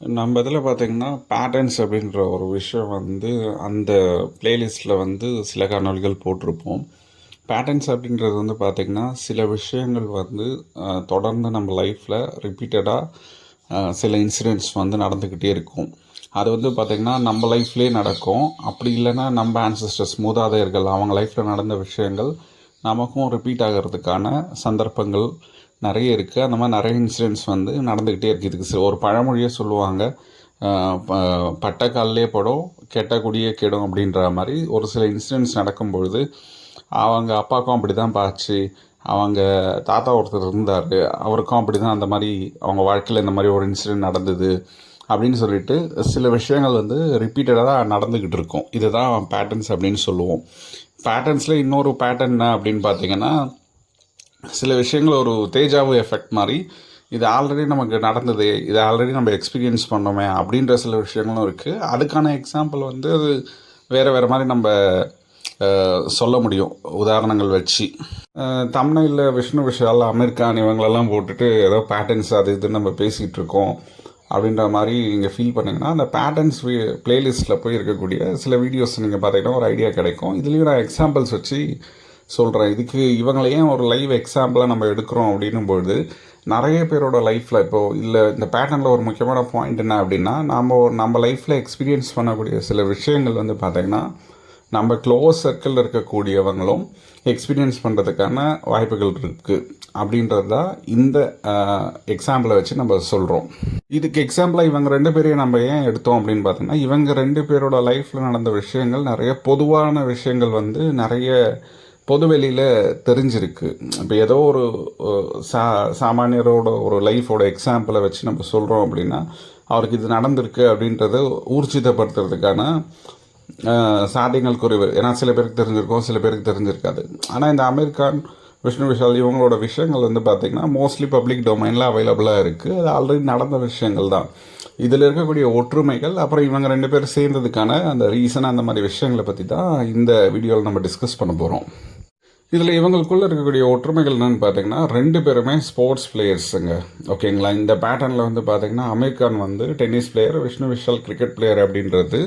நம்ம இதில் பார்த்திங்கன்னா பேட்டர்ன்ஸ் அப்படின்ற ஒரு விஷயம் வந்து அந்த பிளேலிஸ்ட்டில் வந்து சில காணொலிகள் போட்டிருப்போம். பேட்டர்ன்ஸ் அப்படின்றது வந்து பார்த்திங்கன்னா சில விஷயங்கள் வந்து தொடர்ந்து நம்ம லைஃப்பில் ரிப்பீட்டடாக சில இன்சிடெண்ட்ஸ் வந்து நடந்துக்கிட்டே இருக்கும். அது வந்து பார்த்திங்கன்னா நம்ம லைஃப்லேயே நடக்கும். அப்படி இல்லைன்னா நம்ம ஆன்சிஸ்டர்ஸ் மூதாதையர்கள் அவங்க லைஃப்பில் நடந்த விஷயங்கள் நமக்கும் ரிப்பீட் ஆகிறதுக்கான சந்தர்ப்பங்கள் நிறைய இருக்குது அந்த மாதிரி நிறைய இன்சிடென்ட்ஸ் வந்து நடந்துக்கிட்டே இருக்குது இதுக்கு சில- ஒரு பழமொழியை சொல்லுவாங்க. ஆஹ் பட்ட படும் கெட்டக்கூடிய கெடும் அப்படின்ற மாதிரி ஒரு சில இன்சிடென்ட்ஸ் நடக்கும்பொழுது அவங்க அப்பாவுக்கும் அப்படி தான் பாச்சு. அவங்க தாத்தா ஒருத்தர் இருந்தார். அவருக்கும் அப்படி தான் அந்த மாதிரி அவங்க வாழ்க்கையில் இந்த மாதிரி ஒரு இன்சிடென்ட் நடந்தது அப்படின்னு சொல்லிட்டு சில விஷயங்கள் வந்து ரிப்பீட்டடாக நடந்துக்கிட்டு இருக்கும். இதுதான் பேட்டர்ன்ஸ் அப்படின்னு சொல்லுவோம். பேட்டர்ன்ஸில் இன்னொரு பேட்டர்ன் என்ன அப்படின்னு பார்த்தீங்கன்னா சில விஷயங்கள் ஒரு தேஜாவு எஃபெக்ட் மாதிரி இது ஆல்ரெடி நமக்கு நடந்தது இது ஆல்ரெடி நம்ம எக்ஸ்பீரியன்ஸ் பண்ணோமே அப்படின்ற சில விஷயங்களும் இருக்குது அதுக்கான எக்ஸாம்பிள் வந்து அது வேறு வேறு மாதிரி நம்ம சொல்ல முடியும் உதாரணங்கள் வச்சு. தமிழில் விஷ்ணு விஷால் அமெரிக்கான் இவங்களெல்லாம் போட்டுட்டு ஏதோ பேட்டர்ன்ஸ் அது இதுன்னு நம்ம பேசிகிட்டு இருக்கோம் அப்படின்ற மாதிரி நீங்கள் ஃபீல் பண்ணிங்கன்னா அந்த பேட்டர்ன்ஸ் ப்ளேலிஸ்ட்டில் போய் இருக்கக்கூடிய சில வீடியோஸ் நீங்கள் பார்த்தீங்கன்னா ஒரு ஐடியா கிடைக்கும். இதுலேயும் நான் எக்ஸாம்பிள்ஸ் வச்சு சொல்கிறேன் இதுக்கு இவங்களை ஏன் ஒரு லைவ் எக்ஸாம்பிளாக நம்ம எடுக்கிறோம் அப்படின்னும் பொழுது நிறைய பேரோட லைஃப்பில் இப்போது இல்லை இந்த பேட்டர்னில் ஒரு முக்கியமான பாயிண்ட் என்ன அப்படின்னா நம்ம நம்ம லைஃப்பில் எக்ஸ்பீரியன்ஸ் பண்ணக்கூடிய சில விஷயங்கள் வந்து பார்த்திங்கன்னா நம்ம க்ளோஸ் சர்க்கிளில் இருக்கக்கூடியவங்களும் எக்ஸ்பீரியன்ஸ் பண்ணுறதுக்கான வாய்ப்புகள் இருக்குது அப்படின்றது தான் இந்த எக்ஸாம்பிளை வச்சு நம்ம சொல்கிறோம் இதுக்கு எக்ஸாம்பிளாக இவங்க ரெண்டு பேரையும் நம்ம ஏன் எடுத்தோம் அப்படின்னு பார்த்தோம்னா இவங்க ரெண்டு பேரோட லைஃப்பில் நடந்த விஷயங்கள் நிறைய பொதுவான விஷயங்கள் வந்து நிறைய பொதுவெளியில் தெரிஞ்சிருக்கு. இப்போ ஏதோ ஒரு சா சாமானியரோட ஒரு லைஃபோட எக்ஸாம்பிளை வச்சு நம்ம சொல்கிறோம் அப்படின்னா அவருக்கு இது நடந்திருக்கு அப்படின்றத ஊர்ஜிதப்படுத்துறதுக்கான அஹ், சாத்தியங்கள் குறைவு. ஏன்னா சில பேருக்கு தெரிஞ்சிருக்கும் சில பேருக்கு தெரிஞ்சிருக்காது. ஆனால் இந்த அமெரிக்கான் விஷ்ணு விஷால் இவங்களோட விஷயங்கள் வந்து பார்த்திங்கன்னா மோஸ்ட்லி பப்ளிக் டொமைனில் அவைலபிளாக இருக்குது அது ஆல்ரெடி நடந்த விஷயங்கள் தான். இதில் இருக்கக்கூடிய ஒற்றுமைகள் அப்புறம் இவங்க ரெண்டு பேரும் சேர்ந்ததுக்கான அந்த ரீசன் அந்த மாதிரி விஷயங்களை பற்றி தான் இந்த வீடியோவில் நம்ம டிஸ்கஸ் பண்ண போகிறோம் இதில் இவங்களுக்குள்ளே இருக்கக்கூடிய ஒற்றுமைகள் என்னென்னு பார்த்தீங்கன்னா ரெண்டு பேருமே ஸ்போர்ட்ஸ் பிளேயர்ஸுங்க ஓகேங்களா இந்த பேட்டர்னில் வந்து பார்த்தீங்கன்னா அமீர் கான் வந்து tennis player Vishnu Vishal cricket player அப்படின்றது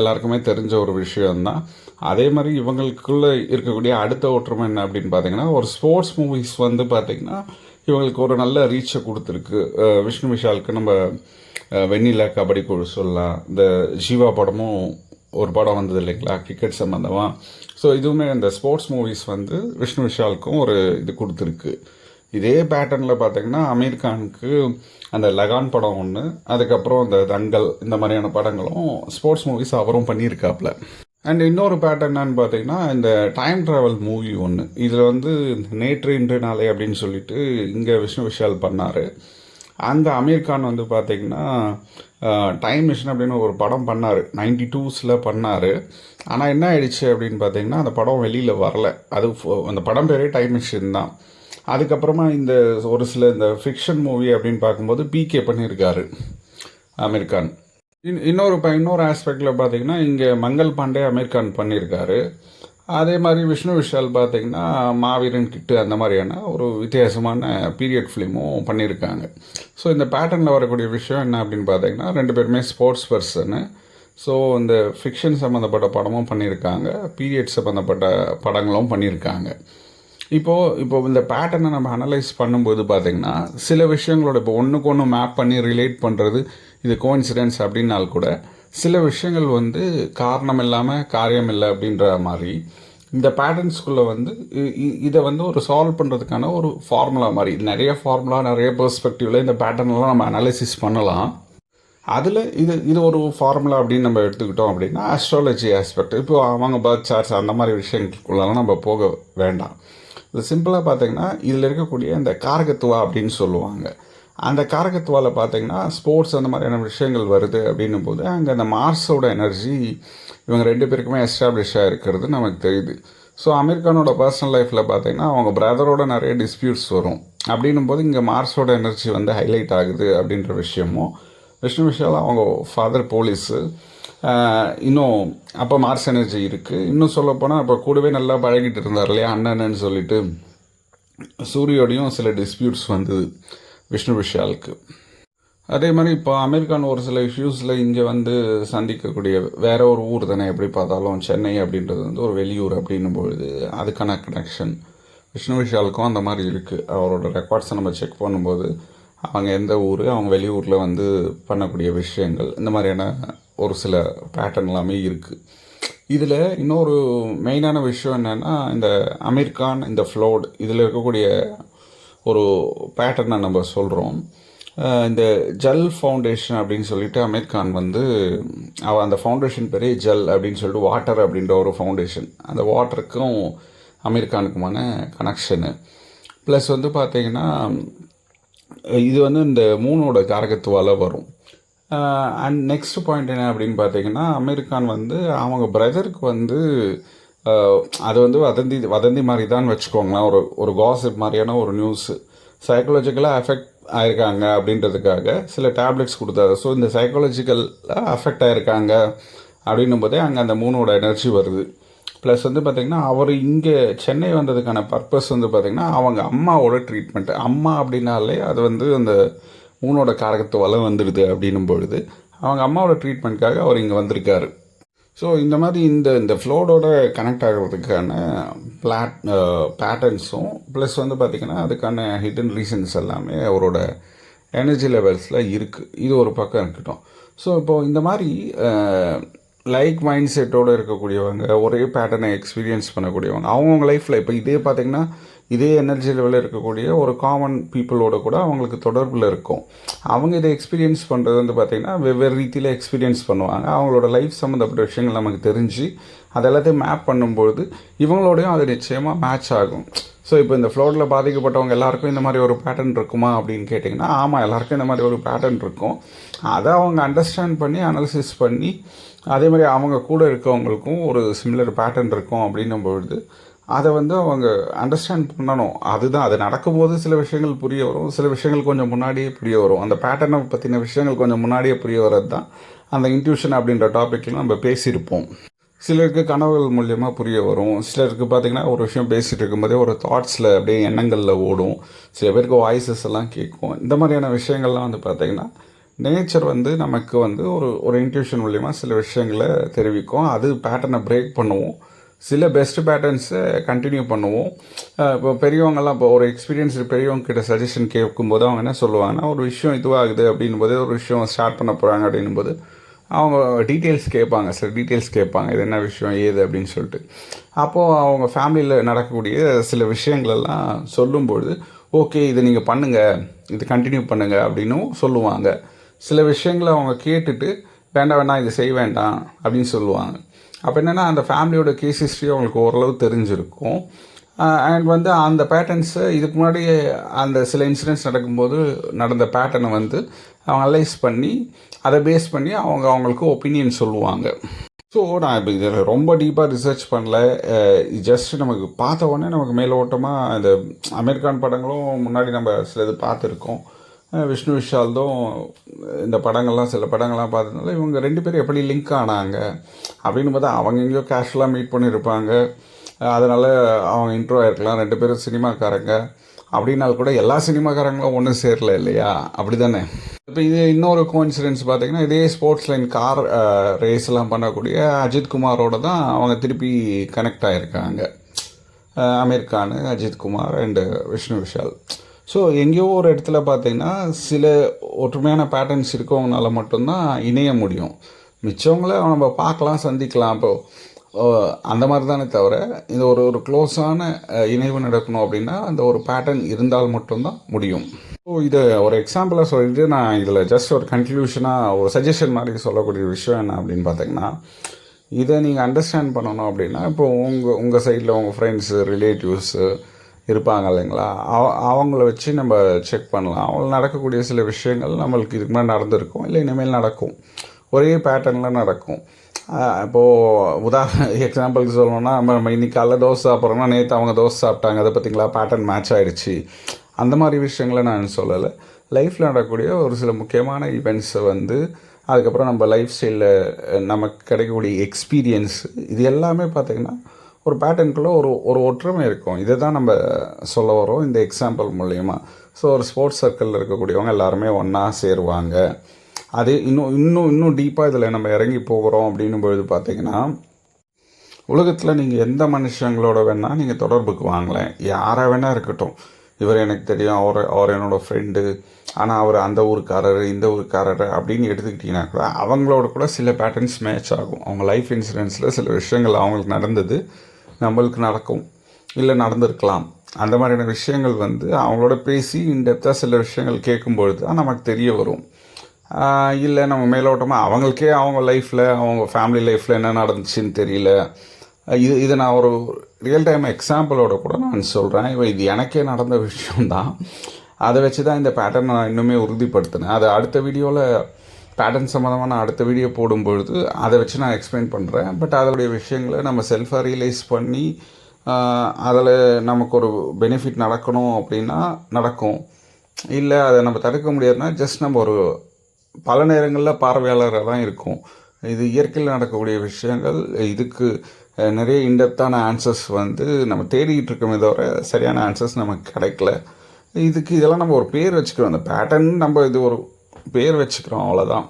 எல்லாருக்குமே தெரிஞ்ச ஒரு விஷயம்தான். அதே மாதிரி இவங்களுக்குள்ளே இருக்கக்கூடிய அடுத்த ஒற்றுமை என்ன அப்படின்னு பார்த்தீங்கன்னா ஒரு ஸ்போர்ட்ஸ் மூவிஸ் வந்து பார்த்தீங்கன்னா இவங்களுக்கு ஒரு நல்ல ரீச்சை கொடுத்துருக்கு. விஷ்ணு விஷாலுக்கு நம்ம வெண்ணிலா கபடி குழு சொல்லலாம். இந்த ஜீவா படமும் ஒரு படம் வந்தது இல்லைங்களா? கிரிக்கெட் சம்மந்தமாக ஸோ இதுவுமே அந்த ஸ்போர்ட்ஸ் மூவிஸ் வந்து விஷ்ணு விஷாலுக்கும் ஒரு இது கொடுத்துருக்கு. இதே பேட்டர்னில் பார்த்தீங்கன்னா அமீர் கானுக்கு அந்த லகான் படம் ஒன்று அதுக்கப்புறம் அந்த தங்கல் இந்த மாதிரியான படங்களும் ஸ்போர்ட்ஸ் மூவிஸ் அவரும் பண்ணியிருக்காப்புல அண்ட் இன்னொரு பேட்டர்ன் என்னன்னு பார்த்தீங்கன்னா இந்த டைம் ட்ராவல் மூவி ஒன்று இதில் வந்து நேற்று இன்று நாளை அப்படின்னு சொல்லிட்டு இங்கே விஷ்ணு விஷால் பண்ணார். அந்த அமீர் கான் வந்து பார்த்திங்கன்னா டைம் மிஷின் அப்படின்னு ஒரு படம் பண்ணார். நைன்டி டூஸில் பண்ணார். ஆனால் என்ன ஆயிடுச்சு அப்படின்னு பார்த்தீங்கன்னா அந்த படம் வெளியில் வரல. அது ஃபோ- அந்த படம் பேரே டைம் மிஷின் தான். அதுக்கப்புறமா இந்த ஒரு சில இந்த ஃபிக்ஷன் மூவி அப்படின்னு பார்க்கும்போது பிகே பண்ணியிருக்காரு அமீர் கான். இன் இன்னொரு ப இன்னொரு ஆஸ்பெக்டில் பார்த்தீங்கன்னா இங்கே மங்கள் பாண்டே அமீர் கான் பண்ணியிருக்காரு. அதே மாதிரி விஷ்ணு விஷால் பார்த்தீங்கன்னா மாவீரன் கிட்டு அந்த மாதிரியான ஒரு வித்தியாசமான பீரியட் ஃபிலிமும் பண்ணியிருக்காங்க. ஸோ இந்த பேட்டர்னில் வரக்கூடிய விஷயம் என்ன அப்படின்னு பார்த்தீங்கன்னா ரெண்டு பேருமே ஸ்போர்ட்ஸ் பர்சனு ஸோ இந்த ஃபிக்ஷன் சம்மந்தப்பட்ட படமும் பண்ணியிருக்காங்க. பீரியட் சம்மந்தப்பட்ட படங்களும் பண்ணியிருக்காங்க. இப்போது இப்போ இந்த பேட்டர்னை நம்ம அனலைஸ் பண்ணும்போது பார்த்திங்கன்னா சில விஷயங்களோட இப்போ ஒன்றுக்கு ஒன்று மேப் பண்ணி ரிலேட் பண்ணுறது இது கோஇன்சிடென்ஸ் அப்படின்னால் கூட சில விஷயங்கள் வந்து காரணம் இல்லாமல் காரியம் இல்லை அப்படின்ற மாதிரி. இந்த பேட்டர்ன்ஸ்குள்ளே வந்து இ- இ- இதை வந்து ஒரு சால்வ் பண்ணுறதுக்கான ஒரு ஃபார்முலா மாதிரி. நிறைய ஃபார்முலா நிறைய பெர்ஸ்பெக்டிவில் இந்த பேட்டர்ன்லாம் நம்ம அனாலிசிஸ் பண்ணலாம். அதில் இது இது ஒரு ஃபார்முலா அப்படின்னு நம்ம எடுத்துக்கிட்டோம் அப்படின்னா அஸ்ட்ராலஜி ஆஸ்பெக்ட் இப்போ அவங்க பர்த் சார்ட்ஸ் அந்த மாதிரி விஷயங்களுக்குள்ளலாம் நம்ம போக வேண்டாம். இது சிம்பிளாக பார்த்தீங்கன்னா இதில் இருக்கக்கூடிய இந்த காரகத்துவா அப்படின்னு சொல்லுவாங்க. அந்த காரகத்துவால் பார்த்தீங்கன்னா ஸ்போர்ட்ஸ் அந்த மாதிரியான விஷயங்கள் வருது அப்படின்னும் போது அங்கே அந்த மார்ஸோட எனர்ஜி இவங்க ரெண்டு பேருக்குமே எஸ்டாப்ளிஷாக இருக்கிறது நமக்கு தெரியுது. ஸோ அமெரிக்கானோட பர்சனல் லைஃப்பில் பார்த்தீங்கன்னா அவங்க பிரதரோட நிறைய டிஸ்பியூட்ஸ் வரும். அப்படின்னும் போது இங்கே மார்ஸோட எனர்ஜி வந்து ஹைலைட் ஆகுது அப்படின்ற விஷயமும் விஷ்ணு விஷால் அவங்க ஃபாதர் போலீஸு இன்னும் அப்போ மார்ஸ் எனர்ஜி இருக்குது இன்னும் சொல்லப்போனால் அப்போ கூடவே நல்லா பழகிட்டு இருந்தார் இல்லையா அண்ணன்னு சொல்லிட்டு சூரியோடையும் சில டிஸ்பியூட்ஸ் வந்தது. விஷ்ணு விஷாலுக்கு. அதே மாதிரி இப்போ அமெரிக்கான் ஒரு சில இஷ்யூஸில் இங்கே வந்து சந்திக்கக்கூடிய வேற ஒரு ஊர் தானே எப்படி பார்த்தாலும் சென்னை அப்படின்றது வந்து ஒரு வெளியூர் அப்படின்னும் பொழுது அதுக்கான கனெக்ஷன் விஷ்ணு விஷாலுக்கும் அந்த மாதிரி இருக்குது அவரோட ரெக்கார்ட்ஸை நம்ம செக் பண்ணும்போது அவங்க எந்த ஊர் அவங்க வெளியூரில் வந்து பண்ணக்கூடிய விஷயங்கள் இந்த மாதிரியான ஒரு சில பேட்டர்ன் எல்லாமே இருக்குது இதில் இன்னொரு மெயினான விஷயம் என்னென்னா இந்த அமெரிக்கான் இந்த ஃப்ளோட் இதில் இருக்கக்கூடிய ஒரு பேட்டர்னை நம்ம சொல்கிறோம் இந்த ஜல் ஃபவுண்டேஷன் அப்படின்னு சொல்லிட்டு அமீர் கான் வந்து அவ அந்த ஃபவுண்டேஷன் பெரிய ஜல் அப்படின்னு சொல்லிட்டு வாட்டர் அப்படின்ற ஒரு ஃபவுண்டேஷன் அந்த வாட்டருக்கும் அமீர் கானுக்குமான கனெக்ஷனு ப்ளஸ் வந்து பார்த்திங்கன்னா இது வந்து இந்த மூணோட காரகத்துவால் வரும். அண்ட் நெக்ஸ்ட் பாயிண்ட் என்ன அப்படின்னு பார்த்தீங்கன்னா அமீர்கான் வந்து அவங்க பிரதருக்கு வந்து அது வந்து வதந்தி வதந்தி மாதிரி தான் வச்சுக்கோங்களேன். ஒரு ஒரு காசிப் மாதிரியான ஒரு நியூஸு சைக்கலாஜிக்கலாக அஃபெக்ட் ஆயிருக்காங்க அப்படின்றதுக்காக சில டேப்லெட்ஸ் கொடுத்தாரு ஸோ இந்த சைக்காலஜிக்கலாக அஃபெக்ட் ஆயிருக்காங்க அப்படின்னும் போதே அங்கே அந்த மூணோட எனர்ஜி வருது. ப்ளஸ் வந்து பார்த்திங்கன்னா அவர் இங்கே சென்னை வந்ததுக்கான பர்பஸ் வந்து பார்த்திங்கன்னா அவங்க அம்மாவோட ட்ரீட்மெண்ட் அம்மா அப்படின்னாலே அது வந்து அந்த மூணோட வளம் வந்துடுது அப்படின்னும் பொழுது அவங்க அம்மாவோட ட்ரீட்மெண்ட்காக அவர் இங்கே வந்திருக்காரு. ஸோ இந்த மாதிரி இந்த இந்த ஃப்ளோடோட கனெக்ட் ஆகிறதுக்கான பிளாட் பேட்டர்ன்ஸும் ப்ளஸ் வந்து பார்த்திங்கன்னா அதுக்கான ஹிடன் ரீசன்ஸ் எல்லாமே அவரோட எனர்ஜி லெவல்ஸில் இருக்குது இது ஒரு பக்கம் இருக்கட்டும். ஸோ இப்போது இந்த மாதிரி லைக் மைண்ட் செட்டோடு இருக்கக்கூடியவங்க ஒரே பேட்டர்னை எக்ஸ்பீரியன்ஸ் பண்ணக்கூடியவங்க அவங்கவுங்க லைஃப்பில் இப்போ இதே பார்த்திங்கன்னா இதே எனர்ஜி லெவலில் இருக்கக்கூடிய ஒரு காமன் பீப்புளோட கூட அவங்களுக்கு தொடர்பில் இருக்கும். அவங்க இதை எக்ஸ்பீரியன்ஸ் பண்ணுறது வந்து பார்த்திங்கன்னா வெவ்வேறு ரீதியில் எக்ஸ்பீரியன்ஸ் பண்ணுவாங்க. அவங்களோட லைஃப் சம்மந்தப்பட்ட விஷயங்கள் நமக்கு தெரிஞ்சு அது எல்லாத்தையும் மேப் பண்ணும்பொழுது இவங்களோடையும் அது நிச்சயமாக மேட்ச் ஆகும். ஸோ இப்போ இந்த ஃப்ளோரில் பாதிக்கப்பட்டவங்க எல்லாருக்கும் இந்த மாதிரி ஒரு பேட்டர்ன் இருக்குமா அப்படின்னு கேட்டிங்கன்னா ஆமாம் எல்லாருக்கும் இந்த மாதிரி ஒரு பேட்டர்ன் இருக்கும். அதை அவங்க அண்டர்ஸ்டாண்ட் பண்ணி அனாலிசிஸ் பண்ணி அதே மாதிரி அவங்க கூட இருக்கவங்களுக்கும் ஒரு சிமிலர் பேட்டர்ன் இருக்கும் அப்படின்னும் பொழுது அதை வந்து அவங்க அண்டர்ஸ்டாண்ட் பண்ணணும். அதுதான் அது நடக்கும்போது சில விஷயங்கள் புரிய வரும். சில விஷயங்கள் கொஞ்சம் முன்னாடியே புரிய வரும். அந்த பேட்டர்னை பற்றின விஷயங்கள் கொஞ்சம் முன்னாடியே புரிய வர்றது தான் அந்த இன்ட்யூஷன் அப்படின்ற டாப்பிக்கில் நம்ம பேசியிருப்போம். சிலருக்கு கனவுகள் மூலியமாக புரிய வரும். சிலருக்கு பார்த்திங்கன்னா ஒரு விஷயம் பேசிகிட்டு இருக்கும்போதே ஒரு தாட்ஸில் அப்படியே எண்ணங்களில் ஓடும். சில பேருக்கு வாய்ஸஸ் எல்லாம் கேட்கும். இந்த மாதிரியான விஷயங்கள்லாம் வந்து பார்த்திங்கன்னா நேச்சர் வந்து நமக்கு வந்து ஒரு ஒரு இன்ட்யூஷன் மூலியமாக சில விஷயங்களை தெரிவிக்கும். அது பேட்டர்னை பிரேக் பண்ணுவோம் சில பெஸ்ட் பேட்டர்ன்ஸை கண்டினியூ பண்ணுவோம். இப்போ பெரியவங்கெல்லாம் இப்போ ஒரு எக்ஸ்பீரியன்ஸ் பெரியவங்க கிட்ட சஜஷன் கேட்கும்போது அவங்க என்ன சொல்லுவாங்கன்னா ஒரு விஷயம் இதுவாகுது அப்படின்னும் போது ஒரு விஷயம் ஸ்டார்ட் பண்ண போகிறாங்க அப்படின்னும் போது அவங்க டீட்டெயில்ஸ் கேட்பாங்க. சில டீட்டெயில்ஸ் கேட்பாங்க. இது என்ன விஷயம்? ஏது? அப்படின்னு சொல்லிட்டு. அப்போது அவங்க ஃபேமிலியில் நடக்கக்கூடிய சில விஷயங்களெல்லாம் சொல்லும்பொழுது ஓகே இதை நீங்கள் பண்ணுங்கள் இது கண்டினியூ பண்ணுங்கள் அப்படின்னும் சொல்லுவாங்க. சில விஷயங்களை அவங்க கேட்டுட்டு வேண்டாம் வேண்டாம் இது செய்ய வேண்டாம் அப்படின்னு சொல்லுவாங்க. அப்போ என்னென்னா அந்த ஃபேமிலியோட கேஸ் ஹிஸ்ட்ரி அவங்களுக்கு ஓரளவு தெரிஞ்சிருக்கும். அண்ட் வந்து அந்த பேட்டர்ன்ஸை இதுக்கு முன்னாடி அந்த சில இன்சிடென்ட்ஸ் நடக்கும்போது நடந்த பேட்டர்னை வந்து அவங்க அனலைஸ் பண்ணி அதை பேஸ் பண்ணி அவங்க அவங்களுக்கு ஒப்பீனியன் சொல்லுவாங்க. ஸோ நான் இப்போ இதில் ரொம்ப டீப்பாக ரிசர்ச் பண்ணல. ஜஸ்ட் நமக்கு பார்த்த உடனே நமக்கு மேலோட்டமாக இந்த அமெரிக்கான் படங்களும் முன்னாடி நம்ம சிலது பார்த்துருக்கோம். விஷ்ணு விஷால்தும் இந்த படங்கள்லாம் சில படங்கள்லாம் பார்த்ததுனால இவங்க ரெண்டு பேரும் எப்படி லிங்க் ஆனாங்க அப்படின்னு பார்த்தா அவங்க எங்கேயோ கேஷுவலாக மீட் பண்ணியிருப்பாங்க. அதனால் அவங்க இன்ட்ரோ ஆயிருக்கலாம். ரெண்டு பேரும் சினிமாக்காரங்க. அப்படின்னால் கூட எல்லா சினிமாக்காரங்களும் ஒன்றும் சேரல இல்லையா? அப்படி தானே இப்போ இது இன்னொரு கோஇன்சிடென்ஸ் பார்த்தீங்கன்னா இதே ஸ்போர்ட்ஸ் லைன் கார் ரேஸ்லாம் பண்ணக்கூடிய அஜித் குமாரோட தான் அவங்க திருப்பி கனெக்ட் ஆகியிருக்காங்க அமீர் கான் அஜித் குமார் அண்டு விஷ்ணு விஷால். ஸோ எங்கேயோ ஒரு இடத்துல பார்த்தீங்கன்னா சில ஒற்றுமையான பேட்டர்ன்ஸ் இருக்கவங்கனால மட்டும்தான் இணைய முடியும். மிச்சவங்கள நம்ம பார்க்கலாம் சந்திக்கலாம். இப்போ அந்த மாதிரி தானே தவிர இந்த ஒரு ஒரு க்ளோஸான இணைவு நடக்கணும் அப்படின்னா அந்த ஒரு பேட்டர்ன் இருந்தால் மட்டும்தான் முடியும். ஸோ இதை ஒரு எக்ஸாம்பிளாக சொல்லிட்டு நான் இதில் ஜஸ்ட் ஒரு கன்க்ளூஷனாக ஒரு சஜஷன் மாதிரி சொல்லக்கூடிய விஷயம் என்ன அப்படின்னு பார்த்தீங்கன்னா இதை நீங்கள் அண்டர்ஸ்டாண்ட் பண்ணணும் அப்படின்னா இப்போ உங்கள் உங்கள் சைடில் உங்கள் ஃப்ரெண்ட்ஸு ரிலேட்டிவ்ஸு இருப்பாங்க இல்லைங்களா? அவ அவங்கள வச்சு நம்ம செக் பண்ணலாம். அவங்க நடக்கக்கூடிய சில விஷயங்கள் நம்மளுக்கு இதுக்கு முன்னாடி நடந்திருக்கும். இல்லை இனிமேல் நடக்கும். ஒரே பேட்டர்னில் நடக்கும். இப்போது உதாரண எக்ஸாம்பிளுக்கு சொல்லணும்னா நம்ம நம்ம இன்னைக்கு காலைல தோசை சாப்பிட்றோம்னா நேற்று அவங்க தோசை சாப்பிட்டாங்க. அதை பார்த்தீங்களா பேட்டர்ன் மேட்ச் ஆயிடுச்சு. அந்த மாதிரி விஷயங்களை நான் சொல்லலை. லைஃப்பில் நடக்கக்கூடிய ஒரு சில முக்கியமான ஈவெண்ட்ஸை வந்து அதுக்கப்புறம் நம்ம லைஃப் ஸ்டைலில் நமக்கு கிடைக்கக்கூடிய எக்ஸ்பீரியன்ஸ் இது எல்லாமே பார்த்திங்கன்னா ஒரு பேட்டர்னுக்குள்ளே ஒரு ஒரு ஒற்றுமை இருக்கும். இதை தான் நம்ம சொல்ல வரோம் இந்த எக்ஸாம்பிள் மூலயமா. ஸோ ஒரு ஸ்போர்ட்ஸ் சர்க்கிளில் இருக்கக்கூடியவங்க எல்லாருமே ஒன்றா சேருவாங்க. அது இன்னும் இன்னும் இன்னும் டீப்பாக இதில் நம்ம இறங்கி போகிறோம் அப்படின்னும் பொழுது பார்த்தீங்கன்னா உலகத்தில் நீங்கள் எந்த மனுஷங்களோட வேணால் நீங்கள் தொடர்புக்கு வாங்கலேன் யாராக வேணால் இருக்கட்டும். இவர் எனக்கு தெரியும் அவர் அவர் என்னோடய ஃப்ரெண்டு ஆனால் அவர் அந்த ஊருக்காரர் இந்த ஊருக்காரர் அப்படின்னு எடுத்துக்கிட்டிங்கன்னா கூட அவங்களோட கூட சில பேட்டர்ன்ஸ் மேட்ச் ஆகும். அவங்க லைஃப் இன்சூரன்ஸில் சில விஷயங்கள் அவங்களுக்கு நடந்தது. நம்மளுக்கு நடக்கும். இல்லை நடந்திருக்கலாம். அந்த மாதிரியான விஷயங்கள் வந்து அவங்களோட பேசி இன்டெப்த்தாக சில விஷயங்கள் கேட்கும்பொழுது தான் நமக்கு தெரிய வரும். இல்லை நம்ம மேலோட்டமாக அவங்களுக்கே அவங்க லைஃப்பில் அவங்க ஃபேமிலி லைஃப்பில் என்ன நடந்துச்சுன்னு தெரியல. இது இது நான் ஒரு ரியல் டைம் எக்ஸாம்பிளோட கூட நான் சொல்கிறேன் இப்போ இது எனக்கே நடந்த விஷயம்தான். அதை வச்சு தான் இந்த பேட்டர்ன் நான் இன்னுமே உறுதிப்படுத்தினேன். அது அடுத்த வீடியோவில் பேட்டர்ன் சம்மந்தமாக நான் அடுத்த வீடியோ போடும்பொழுது அதை வச்சு நான் எக்ஸ்பிளைன் பண்ணுறேன் பட் அதோடைய விஷயங்களை நம்ம செல்ஃபாக ரியலைஸ் பண்ணி அதில் நமக்கு ஒரு பெனிஃபிட் நடக்கணும் அப்படின்னா நடக்கும். இல்லை அதை நம்ம தடுக்க முடியாதுன்னா ஜஸ்ட் நம்ம ஒரு பல நேரங்களில் பார்வையாளராக தான் இருக்கும். இது இயற்கையில் நடக்கக்கூடிய விஷயங்கள். இதுக்கு நிறைய இன்டெப்த்தான ஆன்சர்ஸ் வந்து நம்ம தேடிக்கிட்டு இருக்கோமே தவிர சரியான ஆன்சர்ஸ் நமக்கு கிடைக்கல. இதுக்கு இதெல்லாம் நம்ம ஒரு பேர் வச்சுக்கிறோம் அந்த பேட்டர்ன் நம்ம இது ஒரு பேர் வச்சுக்கிறோம் அவ்வளோதான்